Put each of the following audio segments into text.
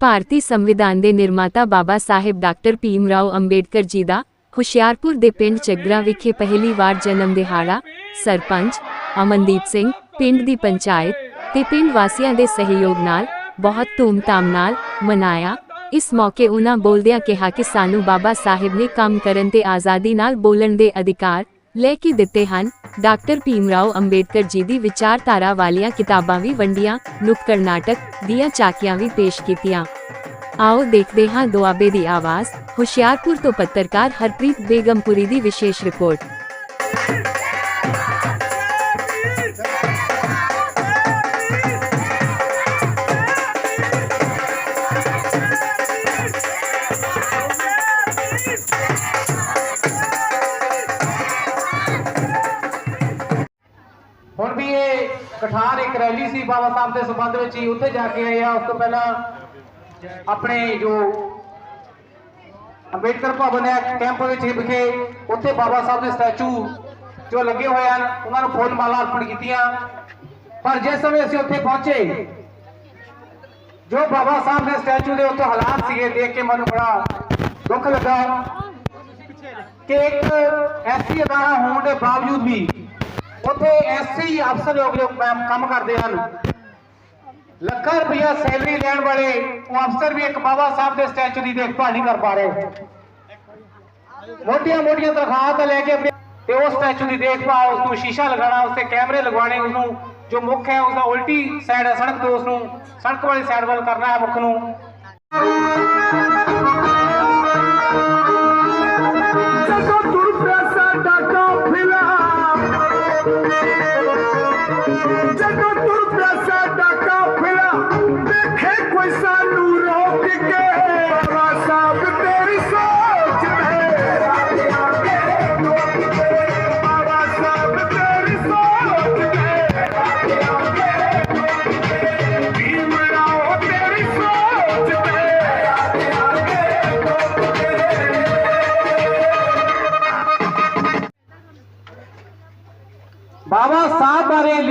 ਭਾਰਤੀ ਸੰਵਿਧਾਨ ਦੇ ਨਿਰਮਾਤਾ ਬਾਬਾ ਸਾਹਿਬ ਡਾਕਟਰ ਭੀਮ ਰਾਓ ਅੰਬੇਡਕਰ ਜੀ ਦਾ ਹੁਸ਼ਿਆਰਪੁਰ ਦੇ ਪਿੰਡ ਚੱਗਰਾ ਵਿਖੇ ਪਹਿਲੀ ਵਾਰ ਜਨਮ ਦਿਹਾੜਾ, ਸਰਪੰਚ ਅਮਨਦੀਪ ਸਿੰਘ, ਪਿੰਡ ਦੀ ਪੰਚਾਇਤ ਤੇ ਪਿੰਡ ਵਾਸੀਆਂ ਦੇ ਸਹਿਯੋਗ ਨਾਲ ਬਹੁਤ ਧੂਮਧਾਮ ਨਾਲ ਮਨਾਇਆ। ਇਸ ਮੌਕੇ ਉਹਨਾਂ ਬੋਲਦਿਆਂ ਕਿਹਾ ਕਿ ਸਾਨੂੰ ਬਾਬਾ ਸਾਹਿਬ ਨੇ ਕੰਮ ਕਰਨ ਤੇ ਆਜ਼ਾਦੀ ਨਾਲ ਬੋਲਣ ਦੇ ਅਧਿਕਾਰ ਲੈ ਕੇ ਦਿੱਤੇ ਹਨ। ਡਾਕਟਰ ਭੀਮ ਰਾਓ ਅੰਬੇਡਕਰ ਜੀ ਦੀ ਵਿਚਾਰਧਾਰਾ ਵਾਲੀਆਂ ਕਿਤਾਬਾਂ ਵੀ ਵੰਡੀਆਂ ਨੁੱਕੜ ਨਾਟਕ ਦੀਆਂ ਚਾਕੀਆਂ ਵੀ ਪੇਸ਼ ਕੀਤੀਆਂ। ਆਓ ਦੇਖਦੇ ਹਾਂ ਦੁਆਬੇ ਦੀ ਆਵਾਜ਼, ਹੁਸ਼ਿਆਰਪੁਰ ਤੋਂ ਪੱਤਰਕਾਰ ਹਰਪ੍ਰੀਤ ਬੇਗਮਪੁਰੀ ਦੀ ਵਿਸ਼ੇਸ਼ ਰਿਪੋਰਟ। ਇਹ ਇੱਕ ਰੈਲੀ ਸੀ ਬਾਬਾ ਸਾਹਿਬ ਦੇ ਸੰਬੰਧ ਵਿੱਚ ਹੀ, ਉੱਥੇ ਜਾ ਕੇ ਆਏ ਆ। ਉਸ ਤੋਂ ਪਹਿਲਾਂ ਆਪਣੇ ਜੋ ਅੰਬੇਡਕਰ ਭਵਨ ਹੈ, ਕੈਂਪ ਵਿੱਚ ਵਿਖੇ, ਉੱਥੇ ਬਾਬਾ ਸਾਹਿਬ ਦੇ ਸਟੈਚੂ ਜੋ ਲੱਗੇ ਹੋਏ ਹਨ, ਉਹਨਾਂ ਨੂੰ ਫੁੱਲ ਮਾਲਾ ਅਰਪਣ ਕੀਤੀਆਂ। ਪਰ ਜਿਸ ਸਮੇਂ ਅਸੀਂ ਉੱਥੇ ਪਹੁੰਚੇ, ਜੋ ਬਾਬਾ ਸਾਹਿਬ ਦੇ ਸਟੈਚੂ ਦੇ ਉੱਤੇ ਹਾਲਾਤ ਸੀਗੇ, ਦੇਖ ਕੇ ਮੈਨੂੰ ਬੜਾ ਦੁੱਖ ਲੱਗਾ ਕਿ ਇੱਕ ਐਸੀ ਅਦਾਰਾ ਹੋਣ ਦੇ ਬਾਵਜੂਦ ਵੀ ਉੱਥੇ ਐਸੀ ਅਫਸਰ ਲੋਕ ਜੋ ਕੰਮ ਕਰਦੇ ਹਨ। ਲੱਖਾਂ ਰੁਪਇਆ ਸੈਲਰੀ ਲੈਣ ਵਾਲੇ ਉਹ ਅਫਸਰ ਵੀ ਇੱਕ ਬਾਬਾ ਸਾਹਿਬ ਦੇ ਸਟੈਚੂ ਦੀ ਦੇਖਭਾਲ ਨਹੀਂ ਕਰ ਪਾ ਰਹੇ। ਮੋਟੀਆਂ ਮੋਟੀਆਂ ਤਨਖਾਹਾਂ ਤਾਂ ਲੈ ਕੇ ਤੇ ਉਸ ਸਟੈਚੂ ਦੀ ਦੇਖਭਾਲ, ਉਸ ਨੂੰ ਸ਼ੀਸ਼ਾ ਲਗਾਉਣਾ ਉਸ ਤੇ ਕੈਮਰੇ ਲਗਵਾਉਣੇ ਉਸ ਨੂੰ ਜੋ ਮੁੱਖ ਹੈ ਉਸ ਦਾ ਉਲਟੀ ਸਾਈਡ ਹੈ, ਸੜਕ ਤੋਂ ਉਸ ਨੂੰ ਸੜਕ ਵਾਲੀ ਸਾਈਡ ਵੱਲ ਕਰਨਾ ਹੈ ਮੁੱਖ ਨੂੰ।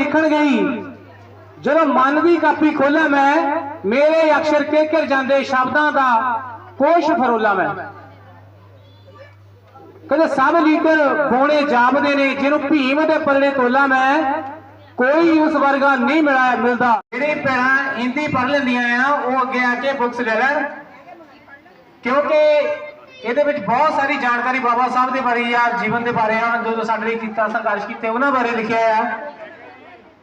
ਸਾਹਿਬ ਗਈ। ਜਦੋਂ ਮਨ ਦੀ ਕਾਪੀ ਖੋਲਾਂ ਮੈਂ, ਮੇਰੇ ਅਕਸ਼ਰ ਕਿਰਕਿਰ ਜਾਂਦੇ ਸ਼ਬਦਾਂ ਦਾ ਕੋਸ਼ ਫਰੋਲਾ ਮੈਂ। ਕਹਿੰਦੇ, ਸਭ ਲੀਡਰ ਬੋਣੇ ਜਾਪਦੇ ਨੇ, ਜਿਹਨੂੰ ਭੀਮ ਦੇ ਪੱਲੇ ਤੋਲਾ ਮੈਂ, ਕੋਈ ਉਸ ਵਰਗਾ ਨਹੀਂ ਮਿਲਿਆ, ਮਿਲਦਾ। ਜਿਹੜੇ ਭੈਣਾਂ ਹਿੰਦੀ ਪੜ੍ਹ ਲੈਂਦੀਆਂ ਆ, ਉਹ ਅੱਗੇ ਆ ਕੇ ਬੁੱਕਸ ਲੈ ਲੈਣ। ਕਿਉਂਕਿ ਇਹਦੇ ਵਿੱਚ ਬਹੁਤ ਸਾਰੀ ਜਾਣਕਾਰੀ ਬਾਬਾ ਸਾਹਿਬ ਦੇ ਬਾਰੇ ਆ ਜੀਵਨ ਦੇ ਬਾਰੇ ਆ, ਜੋ ਜੋ ਸਾਡੇ ਲਈ ਕੀਤਾ, ਸੰਘਰਸ਼ ਕੀਤੇ, ਉਹਨਾਂ ਬਾਰੇ ਲਿਖਿਆ ਆ।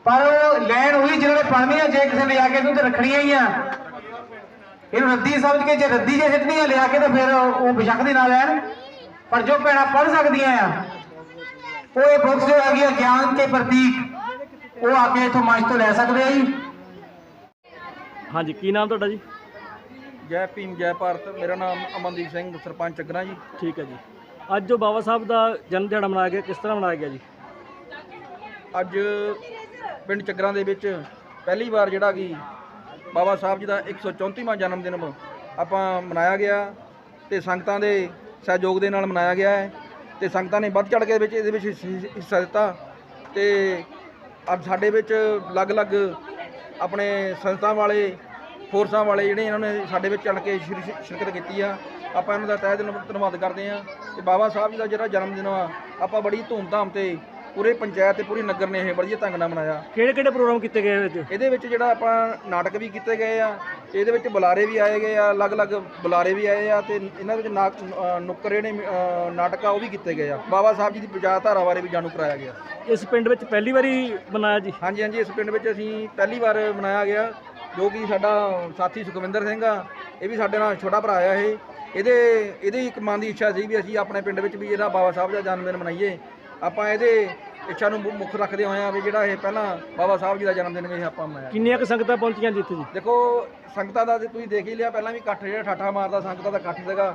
ਪਰ ਉਹ ਲੈਣ ਉਹੀ ਜਿਹਨਾਂ ਨੇ ਪੜ੍ਹਨੀ ਆ ਜੇ ਕਿਸੇ ਨੇ ਆ ਕੇ ਤੂੰ ਤੇ ਰੱਖਣੀਆਂ ਹੀ ਆ। ਇਹਨੂੰ ਰੱਦੀ ਸਮਝ ਕੇ ਜੇ ਰੱਦੀ ਜੇ ਸਿੱਟਣੀਆਂ ਲਿਆ ਕੇ ਤਾਂ ਫਿਰ ਉਹ ਬਿਸ਼ੱਕ ਦੀ ਨਾਲ ਲੈਣ। ਪਰ ਜੋ ਭੈਣਾਂ ਪੜ੍ਹ ਸਕਦੀਆਂ ਆ ਉਹ ਇਹ ਬੁੱਕਸ ਜੋ ਹੈਗੀਆਂ ਗਿਆਨ ਕੇ ਪ੍ਰਤੀਕ ਉਹ ਆ ਕੇ ਇਥੋਂ ਮੰਚ ਤੋਂ ਲੈ ਸਕਦੇ ਆ ਜੀ। ਹਾਂਜੀ ਕੀ ਨਾਮ ਤੁਹਾਡਾ ਜੀ? ਜੈ ਭੀਮ ਜੈ ਭਾਰਤ। ਮੇਰਾ ਨਾਮ ਅਮਨਦੀਪ ਸਿੰਘ ਸਰਪੰਚ ਚੱਗਰਾ ਜੀ। ਠੀਕ ਹੈ ਜੀ। ਅੱਜ ਜੋ ਬਾਬਾ ਸਾਹਿਬ ਦਾ ਜਨਮ ਦਿਹਾੜਾ ਮਨਾਇਆ ਗਿਆ ਕਿਸ ਤਰ੍ਹਾਂ ਮਨਾਇਆ ਗਿਆ ਜੀ? ਅੱਜ ਪਿੰਡ ਚੱਕਰਾਂ ਦੇ ਵਿੱਚ ਪਹਿਲੀ ਵਾਰ ਜਿਹੜਾ ਕਿ ਬਾਬਾ ਸਾਹਿਬ ਜੀ ਦਾ 134ਵਾਂ ਜਨਮ ਦਿਨ ਆਪਾਂ ਮਨਾਇਆ ਗਿਆ ਤੇ ਸੰਗਤਾਂ ਦੇ ਸਹਿਯੋਗ ਦੇ ਨਾਲ ਮਨਾਇਆ ਗਿਆ ਹੈ ਤੇ ਸੰਗਤਾਂ ਨੇ ਵੱਧ ਚੜ ਕੇ ਵਿੱਚ ਇਹਦੇ ਵਿੱਚ ਹਿੱਸਾ ਦਿੱਤਾ ਤੇ ਅੱਜ ਸਾਡੇ ਵਿੱਚ ਅਲੱਗ-ਅਲੱਗ ਆਪਣੇ ਸੰਸਥਾ ਵਾਲੇ, ਫੋਰਸਾਂ ਵਾਲੇ ਜਿਹੜੇ ਇਹਨਾਂ ਨੇ ਸਾਡੇ ਵਿੱਚ ਚੜ ਕੇ ਸ਼ਿਰ- ਸ਼ਿਰਕਤ ਕੀਤੀ ਆ। ਆਪਾਂ ਇਹਨਾਂ ਦਾ ਤਹਿ ਦਿਲੋਂ ਧੰਨਵਾਦ ਕਰਦੇ ਆ ਤੇ ਬਾਬਾ ਸਾਹਿਬ ਜੀ ਦਾ ਜਿਹੜਾ ਜਨਮ ਦਿਨ ਆ ਆਪਾਂ ਬੜੀ ਧੂਮਧਾਮ ਤੇ ਪੂਰੇ ਪੰਚਾਇਤ ਤੇ ਪੂਰੀ ਨਗਰ ਨੇ ਇਹ ਵਧੀਆ ਢੰਗ ਨਾਲ ਮਨਾਇਆ। ਕਿਹੜੇ ਕਿਹੜੇ ਪ੍ਰੋਗਰਾਮ ਕੀਤੇ ਗਏ ਵਿੱਚ? ਇਹਦੇ ਵਿੱਚ ਜਿਹੜਾ ਆਪਾਂ ਨਾਟਕ ਵੀ ਕੀਤੇ ਗਏ ਆ ਇਹਦੇ ਵਿੱਚ ਬੁਲਾਰੇ ਵੀ ਆਏ ਗਏ ਆ ਅਲੱਗ-ਅਲੱਗ ਬੁਲਾਰੇ ਵੀ ਆਏ ਆ ਤੇ ਇਹਨਾਂ ਵਿੱਚ ਨਾਕ- ਨੁੱਕਰ ਅ, ਨਾਟਕ ਆ ਉਹ ਵੀ ਕੀਤੇ ਗਏ ਆ। ਬਾਬਾ ਸਾਹਿਬ ਜੀ ਦੀ ਵਿਚਾਰਧਾਰਾ ਬਾਰੇ ਵੀ ਜਾਣੂ ਕਰਾਇਆ ਗਿਆ। ਇਸ ਪਿੰਡ ਵਿੱਚ ਪਹਿਲੀ ਵਾਰੀ ਮਨਾਇਆ ਜੀ? ਹਾਂਜੀ ਹਾਂਜੀ ਇਸ ਪਿੰਡ ਵਿੱਚ ਅਸੀਂ ਪਹਿਲੀ ਵਾਰ ਮਨਾਇਆ ਗਿਆ ਜੋ ਕਿ ਸਾਡਾ ਸਾਥੀ ਸੁਖਵਿੰਦਰ ਸਿੰਘ ਆ ਇਹ ਵੀ ਸਾਡੇ ਨਾਲ ਛੋਟਾ ਭਰਾ ਆ ਇਹ। ਇਹਦੇ ਇਹਦੀ ਇੱਕ ਮਨ ਦੀ ਇੱਛਾ ਸੀ ਵੀ ਅਸੀਂ ਆਪਣੇ ਪਿੰਡ ਵਿੱਚ ਵੀ ਜਿਹੜਾ ਬਾਬਾ ਸਾਹਿਬ ਦਾ ਜਨਮ ਦਿਨ ਮਨਾਈਏ। ਆਪਾਂ ਇਹਦੇ ਇੱਛਾ ਨੂੰ ਮੁ- ਮੁੱਖ ਰੱਖਦੇ ਹੋਏ ਆ ਵੀ ਜਿਹੜਾ ਇਹ ਪਹਿਲਾਂ ਬਾਬਾ ਸਾਹਿਬ ਜੀ ਦਾ ਜਨਮ ਦਿਨ ਇਹ ਆਪਾਂ ਮਨਾਇਆ। ਕਿੰਨੀਆਂ ਕੁ ਸੰਗਤਾਂ ਪਹੁੰਚੀਆਂ ਜੀ ਇੱਥੇ ਜੀ? ਦੇਖੋ ਸੰਗਤਾਂ ਦਾ ਤੇ ਤੁਸੀਂ ਦੇਖ ਹੀ ਲਿਆ ਪਹਿਲਾਂ ਵੀ ਇਕੱਠ ਜਿਹੜਾ ਠਾਠਾ ਮਾਰਦਾ ਸੰਗਤਾਂ ਦਾ ਇਕੱਠ ਸੀਗਾ।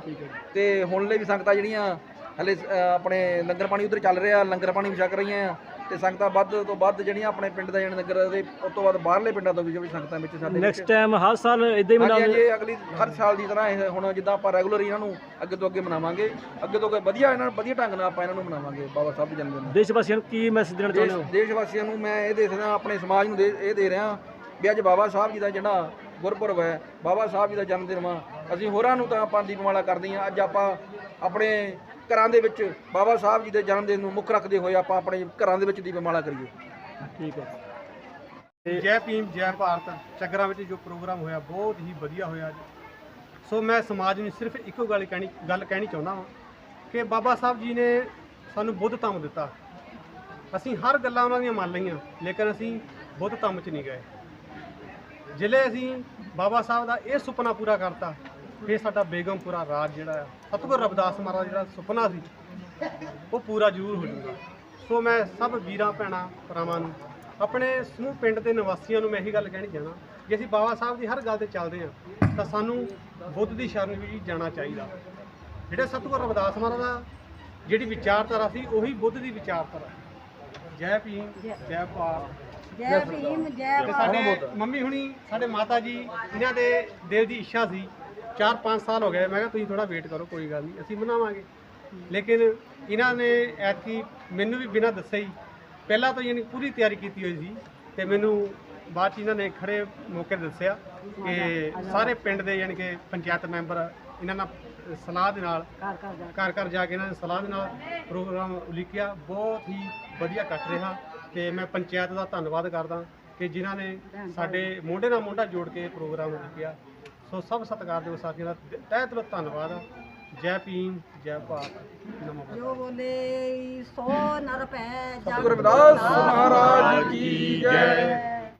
ਤੇ ਹੁਣ ਲਈ ਵੀ ਸੰਗਤਾਂ ਜਿਹੜੀਆਂ ਹਲੇ ਆਪਣੇ ਲੰਗਰ ਪਾਣੀ ਉਧਰ ਚੱਲ ਰਿਹਾ ਲੰਗਰ ਪਾਣੀ ਵੀ ਛਕ ਰਹੀਆਂ ਆ। ਤੇ ਸੰਗਤਾਂ ਵੱਧ ਤੋਂ ਵੱਧ ਜਿਹੜੀਆਂ ਆਪਣੇ ਪਿੰਡ ਦਾ ਜਿਹੜਾ ਨਗਰ ਦੇ ਉਸ ਤੋਂ ਬਾਅਦ ਬਾਹਰਲੇ ਪਿੰਡਾਂ ਤੋਂ ਵੀ ਜਿਹੜੀ ਸੰਗਤਾਂ ਵਿੱਚ ਸਾਡੇ ਨੈਕਸਟ ਟਾਈਮ ਹਰ ਸਾਲ ਇਦਾਂ ਹੀ ਮਨਾਉਂਦੇ ਇਹ ਅਗਲੀ ਹਰ ਸਾਲ ਦੀ ਤਰ੍ਹਾਂ ਇਹ ਹੁਣ ਜਿੱਦਾਂ ਆਪਾਂ ਰੈਗੂਲਰ ਇਹਨਾਂ ਨੂੰ ਅੱਗੇ ਤੋਂ ਅੱਗੇ ਮਨਾਵਾਂਗੇ ਅੱਗੇ ਤੋਂ ਅੱਗੇ ਵਧੀਆ ਇਹਨਾਂ ਨੂੰ ਵਧੀਆ ਢੰਗ ਨਾਲ ਆਪਾਂ ਇਹਨਾਂ ਨੂੰ ਮਨਾਵਾਂਗੇ ਬਾਬਾ ਸਾਹਿਬ ਦੇ ਜਨਮ ਦਿਨ। ਦੇਸ਼ ਵਾਸੀਆਂ ਨੂੰ ਕੀ ਮੈਸੇਜ ਦੇਣਾ ਚਾਹੁੰਦੇ ਹੋ? ਦੇਸ਼ ਵਾਸੀਆਂ ਨੂੰ ਮੈਂ ਇਹ ਦੇ ਰਿਹਾ ਆਪਣੇ ਸਮਾਜ ਨੂੰ ਇਹ ਦੇ ਰਿਹਾ ਵੀ ਅੱਜ ਬਾਬਾ ਸਾਹਿਬ ਜੀ ਦਾ ਜਿਹੜਾ ਗੁਰਪੁਰਬ ਹੈ ਬਾਬਾ ਸਾਹਿਬ ਜੀ ਦਾ ਜਨਮ ਦਿਨ ਵਾ। ਅਸੀਂ ਹੋਰਾਂ ਨੂੰ ਤਾਂ ਆਪਾਂ ਦੀਪਮਾਲਾ ਕਰਦੇ ਹਾਂ। ਅੱਜ ਆਪਾਂ ਆਪਣੇ ਘਰਾਂ ਦੇ ਵਿੱਚ ਬਾਬਾ ਸਾਹਿਬ ਜੀ ਦੇ ਜਨਮ ਦਿਨ ਨੂੰ ਮੁੱਖ ਰੱਖਦੇ ਹੋਏ ਆਪਾਂ ਆਪਣੇ ਘਰਾਂ ਦੇ ਵਿੱਚ ਦੀਪਮਾਲਾ ਕਰੀਏ। ਠੀਕ ਹੈ। ਜੈ ਭੀਮ ਜੈ ਭਾਰਤ ਚੱਗਰਾਂ ਵਿੱਚ ਜੋ ਪ੍ਰੋਗਰਾਮ ਹੋਇਆ ਬਹੁਤ ਹੀ ਵਧੀਆ ਹੋਇਆ ਅੱਜ। ਸੋ ਮੈਂ ਸਮਾਜ ਨੂੰ ਸਿਰਫ ਇੱਕੋ ਗੱਲ ਕਹਿਣੀ ਗੱਲ ਕਹਿਣੀ ਚਾਹੁੰਦਾ ਹਾਂ ਕਿ ਬਾਬਾ ਸਾਹਿਬ ਜੀ ਨੇ ਸਾਨੂੰ ਬੁੱਧ ਧੰਮ ਦਿੱਤਾ। ਅਸੀਂ ਹਰ ਗੱਲਾਂ ਉਹਨਾਂ ਦੀਆਂ ਮੰਨ ਲਈਆਂ ਲੇਕਿਨ ਅਸੀਂ ਬੁੱਧ ਧੰਮ 'ਚ ਨਹੀਂ ਗਏ। ਜ਼ਿਲ੍ਹੇ ਅਸੀਂ ਬਾਬਾ ਸਾਹਿਬ ਦਾ ਇਹ ਸੁਪਨਾ ਪੂਰਾ ਕਰਤਾ ਫਿਰ ਸਾਡਾ ਬੇਗਮਪੁਰਾ ਰਾਜ ਜਿਹੜਾ ਆ ਸਤਿਗੁਰ ਰਵਿਦਾਸ ਮਹਾਰਾਜ ਜਿਹੜਾ ਸੁਪਨਾ ਸੀ ਉਹ ਪੂਰਾ ਜ਼ਰੂਰ ਹੋ ਜਾਊਗਾ। ਸੋ ਮੈਂ ਸਭ ਵੀਰਾਂ ਭੈਣਾਂ ਭਰਾਵਾਂ ਨੂੰ ਆਪਣੇ ਸਮੂਹ ਪਿੰਡ ਦੇ ਨਿਵਾਸੀਆਂ ਨੂੰ ਮੈਂ ਇਹੀ ਗੱਲ ਕਹਿਣੀ ਚਾਹਣਾ ਕਿ ਅਸੀਂ ਬਾਬਾ ਸਾਹਿਬ ਦੀ ਹਰ ਗੱਲ ਤੇ ਚੱਲਦੇ ਹਾਂ ਤਾਂ ਸਾਨੂੰ ਬੁੱਧ ਦੀ ਸ਼ਰਨ ਵਿੱਚ ਜਾਣਾ ਚਾਹੀਦਾ। ਜਿਹੜੇ ਸਤਿਗੁਰ ਰਵਿਦਾਸ ਮਹਾਰਾਜ ਦਾ ਜਿਹੜੀ ਵਿਚਾਰਧਾਰਾ ਸੀ ਉਹੀ ਬੁੱਧ ਦੀ ਵਿਚਾਰਧਾਰਾ। ਜੈ ਭੀਮ ਜੈ ਭਾਰਤ। ਜੈ ਭੀਮ ਜੈ ਭਾਰਤ ਸਾਡੇ ਮੰਮੀ ਹੁਣੀ ਸਾਡੇ ਮਾਤਾ ਜੀ ਇਹਨਾਂ ਦੇ ਦਿਲ ਦੀ ਇੱਛਾ ਸੀ 4-5 ਸਾਲ ਹੋ ਗਏ। ਮੈਂ ਕਿਹਾ ਤੁਸੀਂ ਥੋੜਾ ਵੇਟ ਕਰੋ, ਕੋਈ ਗੱਲ ਨਹੀਂ, ਅਸੀਂ ਬਣਾਵਾਂਗੇ ਲੇਕਿਨ ਇਹਨਾਂ ਨੇ ਐਤਕੀ ਮੈਨੂੰ ਵੀ ਬਿਨਾਂ ਦੱਸੇ ਹੀ ਪਹਿਲਾਂ ਤੋਂ ਯਾਨੀ ਪੂਰੀ ਤਿਆਰੀ ਕੀਤੀ ਹੋਈ ਸੀ ਤੇ ਮੈਨੂੰ ਬਾਅਦ ਚ ਇਹਨਾਂ ਨੇ ਖੜੇ ਮੌਕੇ ਦੱਸਿਆ ਕਿ ਸਾਰੇ ਪਿੰਡ ਦੇ ਯਾਨੀ ਕਿ ਪੰਚਾਇਤ ਮੈਂਬਰ ਇਹਨਾਂ ਨਾਲ ਸਲਾਹ ਦੇ ਨਾਲ, ਘਰ ਘਰ ਜਾ ਕੇ ਇਹਨਾਂ ਨੇ ਸਲਾਹ ਦੇ ਨਾਲ ਪ੍ਰੋਗਰਾਮ ਉਲੀਕਿਆ। ਬਹੁਤ ਹੀ ਵਧੀਆ ਕੱਟ ਰਿਹਾ ਤੇ ਮੈਂ ਪੰਚਾਇਤ ਦਾ ਧੰਨਵਾਦ ਕਰਦਾ ਕਿ ਜਿਨ੍ਹਾਂ ਨੇ ਸਾਡੇ ਮੋਢੇ ਨਾਲ ਮੋਢਾ ਜੋੜ ਕੇ ਪ੍ਰੋਗਰਾਮ ਉਲੀਕਿਆ। ਸੋ ਸਭ ਸਤਿਕਾਰਯੋਗ ਸਾਥੀਆਂ ਦਾ। ਦ- ਤਹਿ ਦਿਲੋਂ ਧੰਨਵਾਦ ਜੈ ਭੀਮ ਜੈ ਭਾਰਤ। ਨਮੋ। ਜੋ ਬੋਲੇ ਸੋ ਨਰ ਪੈ ਜਗ ਸਤਿਗੁਰ ਰਵਿਦਾਸ। ਮਹਾਰਾਜ ਕੀ ਜੈ।